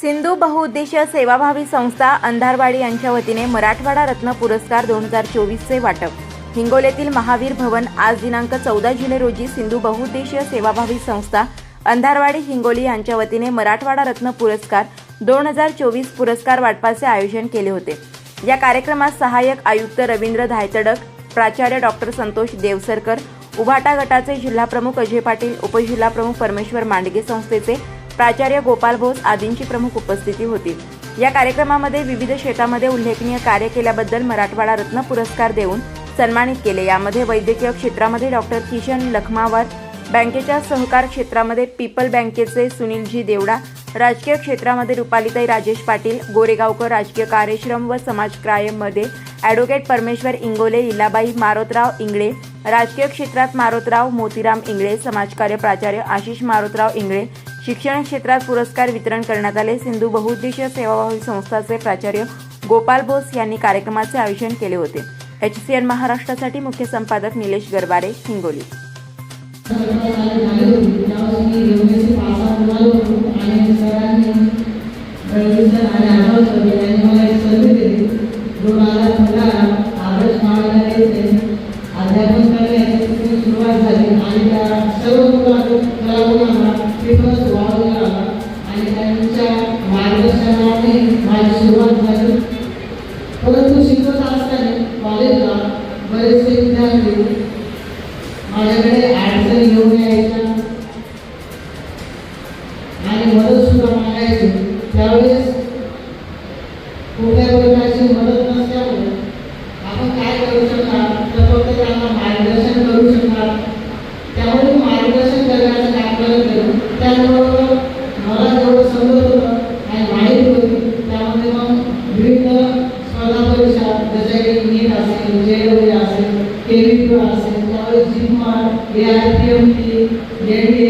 सिंधू बहुउद्देशीय सेवाभावी संस्था अंधारवाडी यांच्या वतीने मराठवाडा रत्न पुरस्कार दोन हजार चोवीसचे वाटप. हिंगोलीतील महावीर भवन आज दिनांक चौदा जुलै रोजी सिंधू बहुउद्देशीय सेवाभावी संस्था अंधारवाडी हिंगोली यांच्या वतीने मराठवाडा रत्न पुरस्कार दोन हजार चोवीस पुरस्कार वाटपाचे आयोजन केले होते. या कार्यक्रमात सहाय्यक आयुक्त रवींद्र धायतडक प्राचार्य डॉक्टर संतोष देवसरकर उभाटा गटाचे जिल्हाप्रमुख अजय पाटील उपजिल्हाप्रमुख परमेश्वर मांडगे संस्थेचे प्राचार्य गोपाल बोस आदींची प्रमुख उपस्थिती होती. या कार्यक्रमामध्ये विविध क्षेत्रामध्ये उल्लेखनीय कार्य केल्याबद्दल मराठवाडा रत्न पुरस्कार देऊन सन्मानित केले. यामध्ये वैद्यकीय क्षेत्रामध्ये डॉक्टर किशन लखमावर बँकेच्या सहकार क्षेत्रामध्ये पीपल बँकेचे सुनीलजी देवडा राजकीय क्षेत्रामध्ये रुपालीताई राजेश पाटील गोरेगावकर राजकीय कार्यश्रम व समाजकार्यमध्ये ॲडव्होकेट परमेश्वर इंगोले इलाबाई मारोतराव इंगळे राजकीय क्षेत्रात मारोतराव मोतीराम इंगळे समाजकार्य प्राचार्य आशिष मारोतराव इंगळे शिक्षण क्षेत्रात पुरस्कार वितरण करण्यात आले. सिंधू बहुउद्देशीय सेवाभावी संस्थाचे प्राचार्य गोपाल बोस यांनी कार्यक्रमाचे आयोजन केले होते. एच सी एन महाराष्ट्रासाठी मुख्य संपादक निलेश गरबारे हिंगोली. सुरुवात झाली आणि त्या सर्व पेपर वाढवून आला आणि त्यांच्या मार्गदर्शनाने माझी सुरुवात झाली. परंतु शिकवत असताना कॉलेजला बरेचसे विद्यार्थी माझ्याकडे अडचणी घेऊन यायच्या आणि मदत सुद्धा मागायची. त्यावेळेस कुठल्या प्रकारची मदत नसल्यामुळे आपण काय करू शकणार? तर फक्त त्यांना मार्गदर्शन करू शकणार? त्यामुळे असेल जे असेल असेल त्यावेळेस जिम्मा A I P M T N D